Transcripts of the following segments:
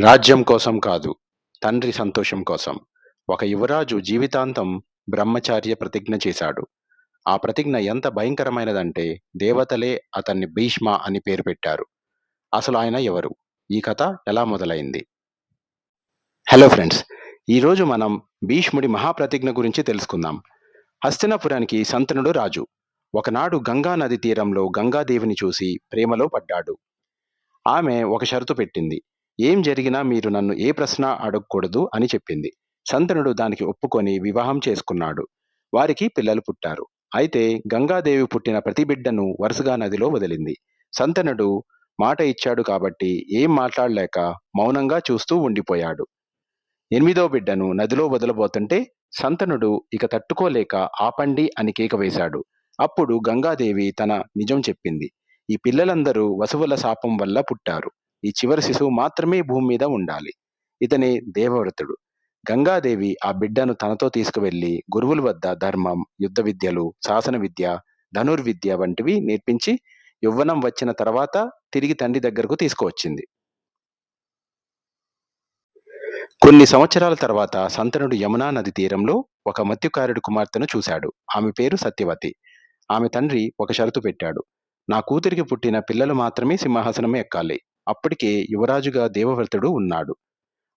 రాజ్యం కోసం కాదు తండ్రి సంతోషం కోసం. ఒక యువరాజు జీవితాంతం బ్రహ్మచార్య ప్రతిజ్ఞ చేశాడు. ఆ ప్రతిజ్ఞ ఎంత భయంకరమైనదంటే దేవతలే అతన్ని భీష్మ అని పేరు పెట్టారు. అసలు ఆయన ఎవరు? ఈ కథ ఎలా మొదలైంది? హలో ఫ్రెండ్స్ ఈరోజు మనం భీష్ముడి మహాప్రతిజ్ఞ గురించి తెలుసుకుందాం. హస్తినపురానికి సంతనుడు రాజు. ఒకనాడు గంగా నది తీరంలో గంగాదేవిని చూసి ప్రేమలో పడ్డాడు. ఆమె ఒక షరతు పెట్టింది. ఏం జరిగినా మీరు నన్ను ఏ ప్రశ్న అడగకూడదు అని చెప్పింది. సంతనుడు దానికి ఒప్పుకొని వివాహం చేసుకున్నాడు. వారికి పిల్లలు పుట్టారు. అయితే గంగాదేవి పుట్టిన ప్రతి బిడ్డను వరుసగా నదిలో వదిలింది. సంతనుడు మాట ఇచ్చాడు కాబట్టి ఏం మాట్లాడలేక మౌనంగా చూస్తూ ఉండిపోయాడు. ఎనిమిదో బిడ్డను నదిలో వదలబోతుంటే సంతనుడు ఇక తట్టుకోలేక ఆపండి అని కేక వేశాడు. అప్పుడు గంగాదేవి తన నిజం చెప్పింది. ఈ పిల్లలందరూ వసువుల శాపం వల్ల పుట్టారు. ఈ చివరి శిశువు మాత్రమే భూమి మీద ఉండాలి. ఇతనే దేవవ్రతుడు. గంగాదేవి ఆ బిడ్డను తనతో తీసుకువెళ్ళి గురువుల వద్ద ధర్మం యుద్ధ విద్యలు శాసన విద్య ధనుర్విద్య వంటివి నేర్పించి యవ్వనం వచ్చిన తర్వాత తిరిగి తండ్రి దగ్గరకు తీసుకువచ్చింది. కొన్ని సంవత్సరాల తర్వాత సంతనుడు యమునా నది తీరంలో ఒక మత్స్యకారుడి కుమార్తెను చూశాడు. ఆమె పేరు సత్యవతి. ఆమె తండ్రి ఒక షరతు పెట్టాడు. నా కూతురికి పుట్టిన పిల్లలు మాత్రమే సింహాసనమే ఎక్కాలి. అప్పటికే యువరాజుగా దేవవ్రతుడు ఉన్నాడు.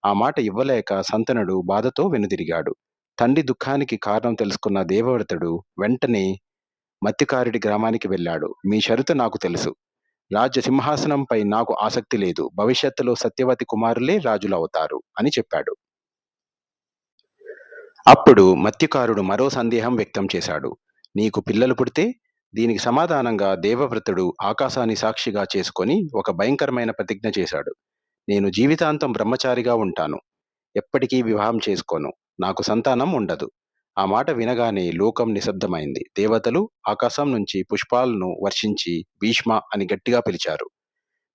ఆ మాట ఇవ్వలేక సంతనుడు బాధతో వెనుదిరిగాడు. తండ్రి దుఃఖానికి కారణం తెలుసుకున్న దేవవ్రతుడు వెంటనే మత్తికారుడి గ్రామానికి వెళ్ళాడు. మీ షరతు నాకు తెలుసు. రాజ్య సింహాసనంపై నాకు ఆసక్తి లేదు. భవిష్యత్తులో సత్యవతి కుమారులే రాజులు అవుతారు అని చెప్పాడు. అప్పుడు మత్స్యకారుడు మరో సందేహం వ్యక్తం చేశాడు. నీకు పిల్లలు పుడితే దీనికి సమాధానంగా దేవవ్రతుడు ఆకాశాన్ని సాక్షిగా చేసుకొని ఒక భయంకరమైన ప్రతిజ్ఞ చేశాడు. నేను జీవితాంతం బ్రహ్మచారిగా ఉంటాను. ఎప్పటికీ వివాహం చేసుకోను. నాకు సంతానం ఉండదు. ఆ మాట వినగానే లోకం నిశ్శబ్దమైంది. దేవతలు ఆకాశం నుంచి పుష్పాలను వర్షించి భీష్మ అని గట్టిగా పిలిచారు.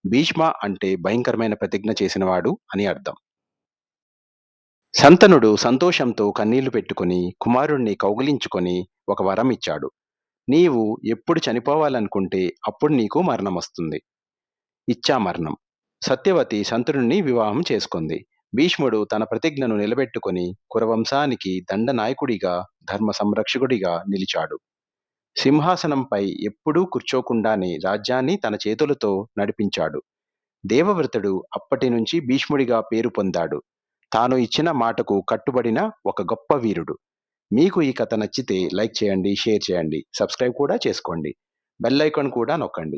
భీష్మ అంటే భయంకరమైన ప్రతిజ్ఞ చేసినవాడు అని అర్థం. సంతనుడు సంతోషంతో కన్నీళ్ళు పెట్టుకుని కుమారుణ్ణి కౌగిలించుకొని ఒక వరం ఇచ్చాడు. నీవు ఎప్పుడు చనిపోవాలనుకుంటే అప్పుడు నీకు మరణం వస్తుంది ఇచ్చా మరణం. సత్యవతి సంతుడిని వివాహం చేసుకుంది. భీష్ముడు తన ప్రతిజ్ఞను నిలబెట్టుకుని కురవంశానికి దండనాయకుడిగా ధర్మ సంరక్షకుడిగా నిలిచాడు. సింహాసనంపై ఎప్పుడూ కూర్చోకుండానే రాజ్యాన్ని తన చేతులతో నడిపించాడు. దేవవ్రతుడు అప్పటి నుంచి భీష్ముడిగా పేరు పొందాడు. తాను ఇచ్చిన మాటకు కట్టుబడిన ఒక గొప్ప వీరుడు. మీకు ఈ కథ నచ్చితే లైక్ చేయండి షేర్ చేయండి సబ్స్క్రైబ్ కూడా చేసుకోండి. బెల్ ఐకాన్ కూడా నొక్కండి.